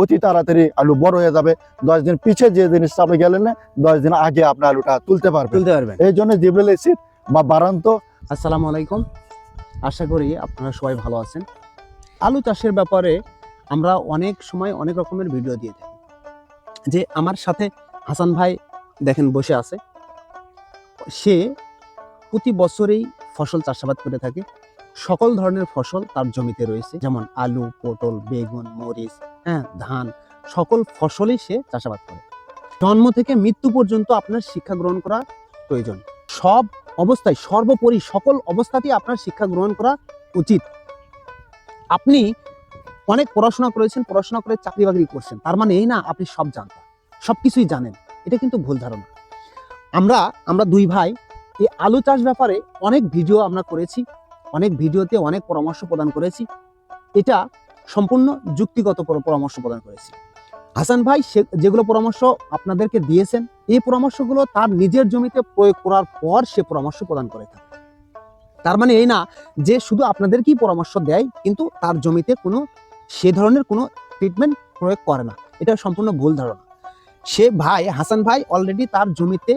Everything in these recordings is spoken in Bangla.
অতি তাড়াতাড়ি আলু বড় হয়ে যাবে। দশ দিন পিছে যে জিনিসটা আপনি গেলেন না দশ দিন আগে আপনি আলুটা তুলতে পারবেন। তুলতে পারবেন। এই জন্য জিবরেল এসিড বা বারান্ত। আসসালামু আলাইকুম। আশা করি আপনারা সবাই ভালো আছেন। আলু চাষের ব্যাপারে আমরা অনেক সময় অনেক রকমের ভিডিও দিয়ে থাকি। যে আমার সাথে হাসান ভাই দেখেন বসে আছে। সে প্রতি বছরেই ফসল চাষাবাদ করে থাকে। সকল ধরনের ফসল তার জমিতে রয়েছে, যেমন আলু, পটল, বেগুন, মরিচ হ্যাঁ ধান, সকল ফসলই সে চাষাবাদ করে। জন্ম থেকে মৃত্যু পর্যন্ত আপনার শিক্ষা গ্রহণ করা প্রয়োজন। সব অবস্থায়, সর্বোপরি সকল অবস্থাতেই আপনার শিক্ষা গ্রহণ করা উচিত। আপনি অনেক পড়াশোনা করেছেন, পড়াশোনা করে চাকরি বাকরি করছেন, তার মানে এই না, আপনি সব জানতেন সব কিছুই জানেন। এটা কিন্তু ভুল ধারণা। আমরা আমরা দুই ভাই, এই আলু চাষ ব্যাপারে অনেক ভিডিও আমরা করেছি অনেক ভিডিওতে অনেক পরামর্শ প্রদান করেছি। এটা সম্পূর্ণ যুক্তিগত পরামর্শ প্রদান করেছি। হাসান ভাই যেগুলো পরামর্শ আপনাদেরকে দিয়েছেন, এই পরামর্শগুলো তার নিজের জমিতে প্রয়োগ করার পর সে পরামর্শ প্রদান করে থাকে। তার মানে এই না যে শুধু আপনাদেরকেই পরামর্শ দেয়, কিন্তু তার জমিতে কোনো সে ধরনের কোনো ট্রিটমেন্ট প্রয়োগ করে না। এটা সম্পূর্ণ ভুল ধারণা। সে ভাই হাসান ভাই অলরেডি তার জমিতে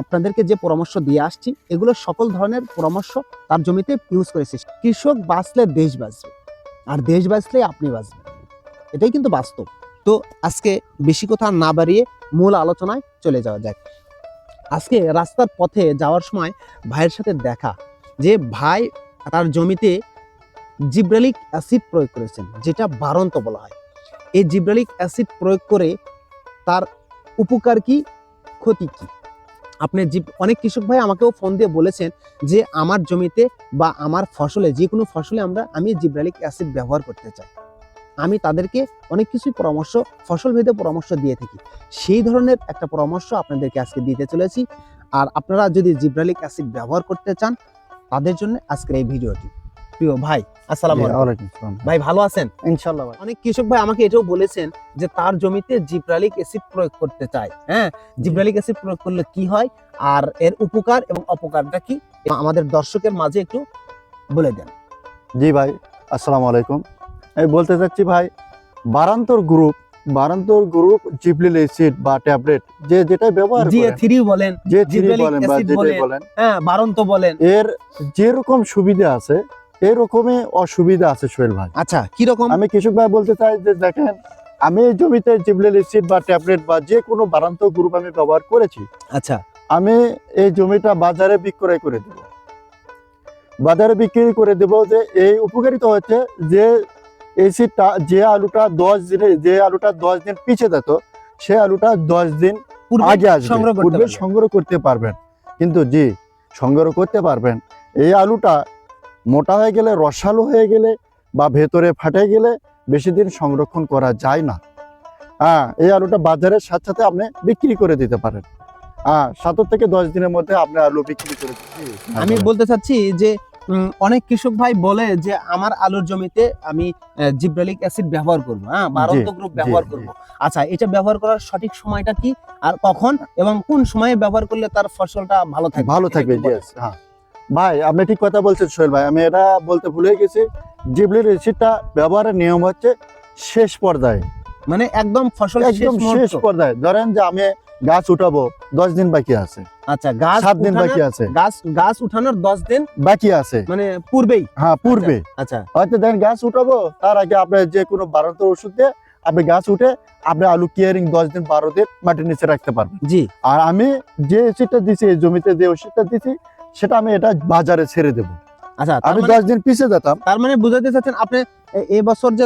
আপনাদেরকে যে পরামর্শ দিয়ে আসছি, এগুলো সকল ধরনের পরামর্শ তার জমিতে ইউজ করেছে। কৃষক বাঁচলে দেশ বাঁচবে, আর দেশ বাঁচলে আপনি বাঁচবেন। এটাই কিন্তু বাস্তব। তো আজকে বেশি কথা না বাড়িয়ে মূল আলোচনায় চলে যাওয়া যাক। আজকে রাস্তার পথে যাওয়ার সময় ভাইয়ের সাথে দেখা, যে ভাই তার জমিতে জিব্রালিক অ্যাসিড প্রয়োগ করেছেন, যেটা বারন্ত বলা হয়। এই জিব্রালিক অ্যাসিড প্রয়োগ করে তার উপকার কি, ক্ষতি কি? আপনি যে অনেক কৃষক ভাই আমাকেও ফোন দিয়ে বলেছেন যে আমার জমিতে বা আমার ফসলে, যে কোনো ফসলে আমরা, আমি জিব্রালিক অ্যাসিড ব্যবহার করতে চাই। আমি তাদেরকে অনেক কিছুই পরামর্শ ফসল ভেদে পরামর্শ দিয়ে থাকি। সেই ধরনের একটা পরামর্শ আপনাদেরকে আজকে দিতে চলেছি। আর আপনারা যদি জিব্রালিক অ্যাসিড ব্যবহার করতে চান, তাদের জন্য আজকের এই ভিডিওটি। প্রিয় ভাই আসসালামু আলাইকুম। ভাই ভালো আছেন? ইনশাল্লাহ ভাই। অনেক কৃষক ভাই আমাকে এটাও বলেছেন যে তার জমিতে জিব্রালিক অ্যাসিড প্রয়োগ করতে চায়। হ্যাঁ জিব্রালিক অ্যাসিড প্রয়োগ করলে কি হয়? আর এর উপকার এবং অপকারটা কি? আমাদের দর্শকের মাঝে একটু বলে দেন। জি ভাই আসসালামু আলাইকুম। আমি বলতে চাচ্ছি ভাই বারান্তর গ্রুপ বারান্তর গ্রুপ জিবলিল এসিড বা ট্যাবলেট যে যেটা ব্যবহার করেন, থ্রি বলেন যে থ্রি বলেন বা যেটাই বলেন। বলেন। হ্যাঁ বারন্ত বলেন। এর যেরকম সুবিধা আছে এরকমই অসুবিধা আছে সোহেল ভাই। আচ্ছা কি রকম আমি কৃষক ভাই বলতে চাই যে দেখেন আমি এই জমিতে জিবলিল এসিড বা ট্যাবলেট বা যে কোনো বারান্ত গ্রুপ আমি ব্যবহার করেছি আচ্ছা। আমি এই জমিটা বাজারে বিক্রয় করে দেব। বাজারে বিক্রি করে দেব যে এই উপকারিতা হচ্ছে যে এসিটা যে আলুটা দশ দিনে যে আলুটা দশ দিন পিছে যেত সে আলুটা দশ দিন আগে আসবে। সংগ্রহ করতে পারবেন। কিন্তু জি সংগ্রহ করতে পারবেন। এই আলুটা মোটা হয়ে গেলে রসালো হয়ে গেলে বা ভেতরে ফাটে গেলে বেশি দিন সংরক্ষণ করা যায় না। হ্যাঁ এই আলুটা বাজারের সাথে সাথে আপনি বিক্রি করে দিতে পারেন। হ্যাঁ সতেরো থেকে দশ দিনের মধ্যে আপনি আলু বিক্রি করে আমি বলতে চাচ্ছি যে অনেক কৃষক ভাই বলে যে আমার আলুর জমিতে আমি জিব্রালিক অ্যাসিড ব্যবহার করব হ্যাঁ বারন্ত গ্রুপ ব্যবহার। করব। আচ্ছা এটা ব্যবহার করার সঠিক সময়টা কি আর কখন এবং কোন সময়ে ব্যবহার করলে তার ফসলটা ভালো থাকবে? ভালো থাকবে হ্যাঁ। ভাই আপনি ঠিক কথা বলছেন সোহেল ভাই। আমি এটা বলতে ভুলে গেছি জিবলির এসিডটা ব্যবহারের নিয়ম হচ্ছে শেষ পর্যায়ে। মানে একদম ফসল একদম শেষ শেষ পর্যায়ে। ধরেন যে আমি গাছ উঠাবো দশ দিন বাকি আছে। আচ্ছা গাছ সাত দিন বাকি আছে। গাছ গাছ উঠানোর দশ দিন বাকি আছে। মানে পূর্বেই। হ্যাঁ পূর্বে। আচ্ছা হয়তো দেখেন গাছ উঠাবো তার আগে আপনার যে কোনো বারোতর ওষুধ দিয়ে আপনি গাছ উঠে আপনি আলু কেয়ারিং দশ দিন বারো দিন মাটির নিচে রাখতে পারবেন। জি। আর আমি যে ওষুধটা দিছি এই জমিতে যে ওষুধটা দিছি সেটা আমি এটা বাজারে ছেড়ে দেব। আচ্ছা আমি মানে- দশ দিন পিছিয়ে যেতাম। তার মানে বুঝাতে চাচ্ছেন আপনি এবছর যে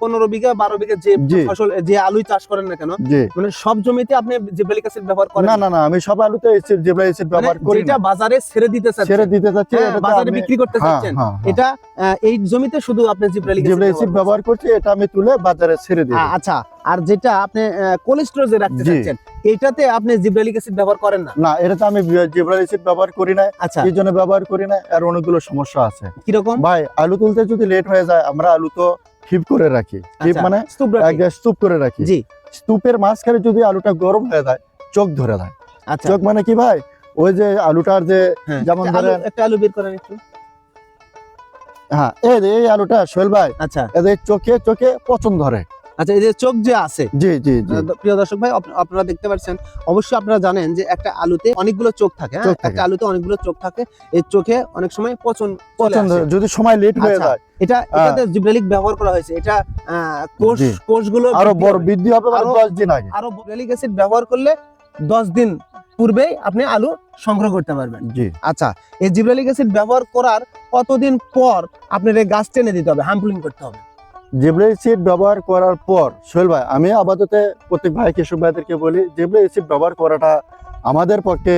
পনেরো বিঘা বারো বিঘা যে। ফসল যে আলুই চাষ করেন না কেন মানে সব জমিতে আপনি জিব্রালিক অ্যাসিড ব্যবহার করেন না না? না আমি সব আলুতে যেগুলো এসিড মানে ব্যবহার করি এটা বাজারে ছেড়ে দিতে চাচ্ছেন। ছেড়ে দিতে চাচ্ছি হ্যাঁ, বাজারে বিক্রি করতে হ্যাঁ, চাচ্ছেন। হ্যাঁ। এটা এই জমিতে শুধু আপনি জিব্রালিক যেগুলো এসিড ব্যবহার করছি এটা আমি তুলে বাজারে ছেড়ে দিই আচ্ছা আর যেটা আপনি কোল্ড স্টোরেজে রাখতে। চাচ্ছেন এটাতে আপনি জিব্রালিক অ্যাসিড ব্যবহার করেন না? না এটাতে আমি যেগুলো এসিড ব্যবহার করি না আচ্ছা। এই জন্য ব্যবহার করি না আর অনেকগুলো সমস্যা আছে। কীরকম? ভাই আলু তুলতে যদি লেট হয়ে যায় আমরা আলু তো হিপ করে রাখি। হিপ আচ্ছা, মানে স্তূপ স্তূপ করে রাখি। জি। স্তূপের মাঝখানে যদি আলুটা গরম হয়ে যায় চোখ ধরে যায়। আচ্ছা। চোখ মানে কি ভাই? ওই যে আলুটার যে হ্যাঁ, যেমন ধরেন একটা আলু বের করেন একটু। হ্যাঁ এই আলুটা সোহেল ভাই আচ্ছা। এদের চোখে চোখে পছন্দ ধরে। আচ্ছা এই যে চোখ যে আছে জি জি প্রিয় দর্শক ভাই আপনারা দেখতে পাচ্ছেন অবশ্যই আপনারা জানেন যে একটা আলুতে অনেকগুলো চোখ থাকে হ্যাঁ? একটা আলুতে অনেকগুলো চোখ থাকে এই চোখে অনেক সময় পচন আসে। যদি সময় লেট হয়ে আচ্ছা, যায়। এটা এটাতে জিব্রেলিক ব্যবহার করা হয়েছে এটা কোষ কোষগুলো আরও বড় বৃদ্ধি হবে মানে আরো- দশ দিন আগে। আরও জিব্রেলিক অ্যাসিড ব্যবহার করলে দশ দিন পূর্বেই আপনি আলু সংগ্রহ করতে পারবেন। জি। আচ্ছা এই জিব্রেলিক অ্যাসিড ব্যবহার করার কতদিন পর আপনার এই গাছ টেনে দিতে হবে হাম্পলিং করতে হবে? জেবলা এসিড ব্যবহার করার পর সোহেল ভাই আমি আপাতত প্রত্যেক ভাই কৃষক ভাইদেরকে বলি জেবলা এসিড ব্যবহার করাটা আমাদের পক্ষে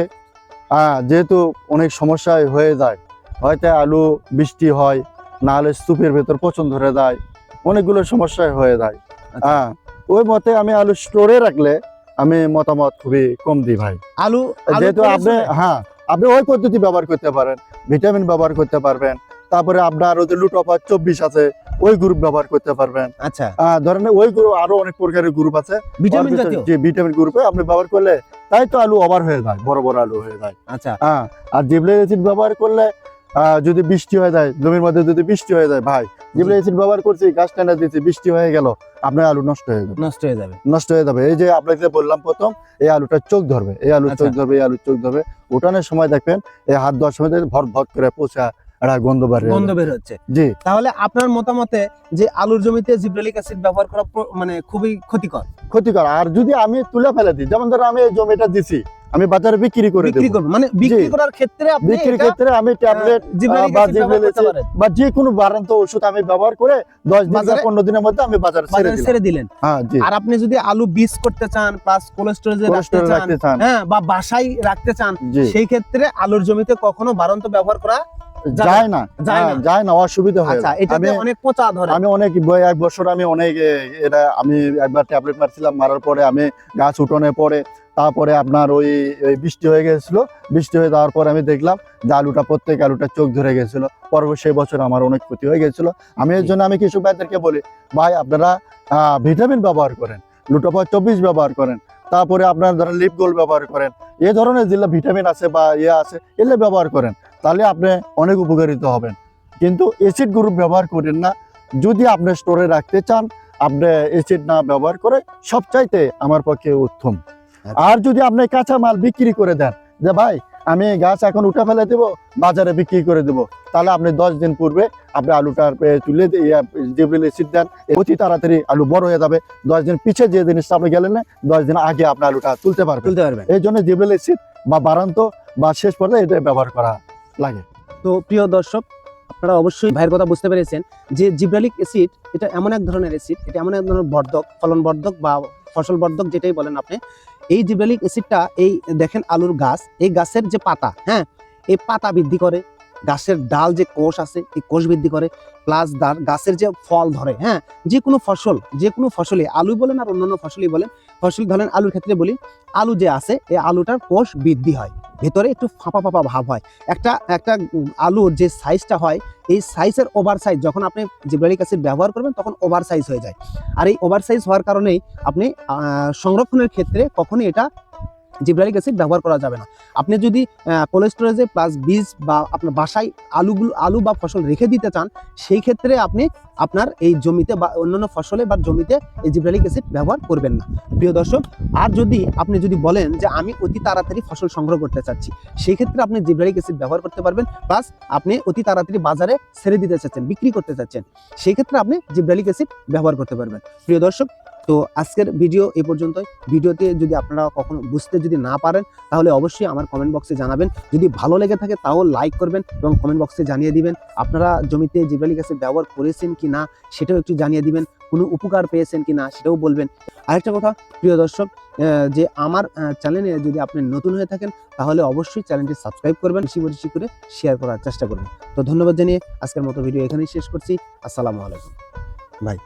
যেহেতু অনেক সমস্যায় হয়ে যায় হয়তো আলু বৃষ্টি হয় নাহলে স্তূপের ভেতর পচন ধরে যায় অনেকগুলো সমস্যায় হয়ে যায়। হ্যাঁ ওই মতে আমি আলু স্টোরে রাখলে আমি মতামত খুবই কম দিই ভাই। আলু যেহেতু আপনি হ্যাঁ আপনি ওই পদ্ধতি ব্যবহার করতে পারেন ভিটামিন ব্যবহার করতে পারবেন তারপরে আপনার ওই যে লুটোপার চব্বিশ আছে ওই গ্রুপ ব্যবহার করতে পারবেন। আচ্ছা। ধরেন ওই গ্রুপ আরও অনেক প্রকারের গ্রুপ আছে। ভিটামিন জাতীয়? যে ভিটামিন গ্রুপে আপনি ব্যবহার করলে তাই তো আলু ওভার হয়ে যায় বড় বড় আলু হয়ে যায়। আচ্ছা। হ্যাঁ আর জিবলে অ্যাসিড ব্যবহার করলে যদি বৃষ্টি হয়ে যায় জমির মধ্যে যদি বৃষ্টি হয়ে যায় ভাই জিবলে অ্যাসিড ব্যবহার করছি গাছ টানা দিচ্ছি বৃষ্টি হয়ে গেল আপনার আলু নষ্ট হয়ে যাবে। নষ্ট হয়ে যাবে। নষ্ট হয়ে যাবে। এই যে আপনাকে বললাম প্রথম এই আলুটা চোখ ধরবে এই আলু চোখ আচ্ছা। ধরবে এই আলু চোখ ধরবে। ওঠানোর সময় দেখবেন এই হাত দেওয়ার সময় ভর ভর করে পোষা একটা গন্ধ বার গন্ধ বের হচ্ছে। জি। তাহলে আপনার মতামতে যে আলুর জমিতে জিব্রেলিক অ্যাসিড ব্যবহার করা মানে খুবই ক্ষতিকর। ক্ষতিকর। আর যদি আমি তুলে ফেলে দিই যেমন ধরো আমি এই জমিটা দিছি আমি বাজারে বিক্রি করে বিক্রি করবে। মানে বিক্রি করার ক্ষেত্রে আপনি বিক্রির এটা, ক্ষেত্রে আমি ট্যাবলেট বা বা যে কোনো বারান্ত ওষুধ আমি ব্যবহার করে দশ দিন বা বাজারে- পনেরো দিনের মধ্যে আমি বাজারে ছেড়ে দিলাম। ছেড়ে দিলেন। হ্যাঁ জি। আর আপনি যদি আলু বীজ করতে চান প্লাস কোল্ড স্টোরেজে রাখতে চান হ্যাঁ বা বাসায় রাখতে চান সেই ক্ষেত্রে আলুর জমিতে কখনো বারন্ত ব্যবহার করা যায় না। যায় হ্যাঁ, না। অসুবিধা হয় আচ্ছা আমি অনেক পচা ধরে। আমি অনেক এক বছর আমি অনেক এটা আমি একবার ট্যাবলেট মারছিলাম মারার পরে আমি গাছ উঠোনে পরে তারপরে আপনার ওই বৃষ্টি হয়ে গেছিল। বৃষ্টি হয়ে যাওয়ার পরে আমি দেখলাম যে আলুটা প্রত্যেক আলুটা চোখ ধরে গেছিল। পরবর্তী সেই বছর আমার অনেক ক্ষতি হয়ে গেছিল। আমি এর জন্য আমি কৃষক ভাইদেরকে বলি ভাই আপনারা ভিটামিন ব্যবহার করেন লুটোপা চব্বিশ ব্যবহার করেন তারপরে আপনার ধরেন লিপ গোল ব্যবহার করেন এ ধরনের যেগুলো ভিটামিন আছে বা ইয়ে আছে এগুলো ব্যবহার করেন। তাহলে আপনি অনেক উপকারিত হবেন। কিন্তু অ্যাসিড গ্রুপ ব্যবহার করেন না। যদি আপনি স্টোরে রাখতে চান আপনি অ্যাসিড না ব্যবহার করে সবচাইতে আমার পক্ষে উত্তম। আচ্ছা। আর যদি আপনি কাঁচা মাল বিক্রি করে দেন যে ভাই আমি গাছ এখন উঠে ফেলে দেবো বাজারে বিক্রি করে দেবো তাহলে আপনি দশ দিন পূর্বে আপনি আলুটা তুলে জিবলিল অ্যাসিড দেন অতি তাড়াতাড়ি আলু বড় হয়ে যাবে। দশ দিন পিছে যে জিনিসটা আপনি গেলেন না দশ দিন আগে আপনি আলুটা তুলতে পারবেন। তুলতে পারবেন। এই জন্য জিবলিল অ্যাসিড বা বারান্ত বা শেষ পর্যায়ে এটা ব্যবহার করা। লাগে। তো প্রিয় দর্শক, আপনারা অবশ্যই ভাইয়ের কথা বুঝতে পেরেছেন যে জিব্রালিক অ্যাসিড এটা এমন এক ধরনের অ্যাসিড, এটা এমন এক ধরনের বর্ধক ফলন বর্ধক বা ফসল বর্ধক যেটাই বলেন আপনি। এই জিব্রালিক অ্যাসিডটা এই দেখেন আলুর গাছ, এই গাছের যে পাতা হ্যাঁ এই পাতা বৃদ্ধি করে গাছের ডাল যে কোষ আছে, এই কোষ বৃদ্ধি করে প্লাস দার গাছের যে ফল ধরে হ্যাঁ? যে কোনো ফসল, যে কোনো ফসলে, আলু বলেন আর অন্যান্য ফসলই বলেন, ফসল ধরেন আলুর ক্ষেত্রে বলি, আলু যে আছে, এই আলুটার কোষ বৃদ্ধি হয়। ভেতরে একটু ফাঁপা ফাঁপা ভাব হয়। একটা একটা আলুর যে সাইজটা হয়, এই সাইজের ওভার সাইজ যখন আপনি জিব্রালিক অ্যাসিড ব্যবহার করবেন, তখন ওভার সাইজ হয়ে যায়। আর এই ওভার সাইজ হওয়ার কারণেই আপনি সংরক্ষণের ক্ষেত্রে কখনই এটা জিব্রালিক অ্যাসিড ব্যবহার করা যাবে না। আপনি যদি কোল্ড স্টোরেজে প্লাস বীজ বা আপনার বাসায় আলুগুলো আলু বা ফসল রেখে দিতে চান, সেই ক্ষেত্রে আপনি আপনার এই জমিতে বা অন্যান্য ফসলে বা জমিতে এই জিব্রালিক অ্যাসিড ব্যবহার করবেন না। প্রিয় দর্শক, আর যদি আপনি যদি বলেন যে আমি অতি তাড়াতাড়ি ফসল সংগ্রহ করতে চাচ্ছি, সেই ক্ষেত্রে আপনি জিব্রালিক অ্যাসিড ব্যবহার করতে পারবেন প্লাস আপনি অতি তাড়াতাড়ি বাজারে ছেড়ে দিতে চাচ্ছেন, বিক্রি করতে চাচ্ছেন, সেই ক্ষেত্রে আপনি জিব্রালিক অ্যাসিড ব্যবহার করতে পারবেন। প্রিয় দর্শক তো আজকের ভিডিও এ পর্যন্তই। ভিডিওতে যদি আপনারা কখনো বুঝতে যদি না পারেন, তাহলে অবশ্যই আমার কমেন্ট বক্সে জানাবেন। যদি ভালো লেগে থাকে তাও লাইক করবেন এবং কমেন্ট বক্সে জানিয়ে দিবেন, আপনারা জমিতে জিব্রালিক অ্যাসিড ব্যবহার করেছেন কি না সেটাও একটু জানিয়ে দিবেন, কোনো উপকার পেয়েছেন কি না সেটাও বলবেন। আরেকটা কথা, প্রিয় দর্শক যে আমার চ্যানেলে যদি আপনি নতুন হয়ে থাকেন, তাহলে অবশ্যই চ্যানেলটি সাবস্ক্রাইব করবেন, বেশি বেশি করে শেয়ার করার চেষ্টা করবেন। তো ধন্যবাদ জানিয়ে আজকের মতো ভিডিও এখানেই শেষ করছি। আসসালামু আলাইকুম। বাই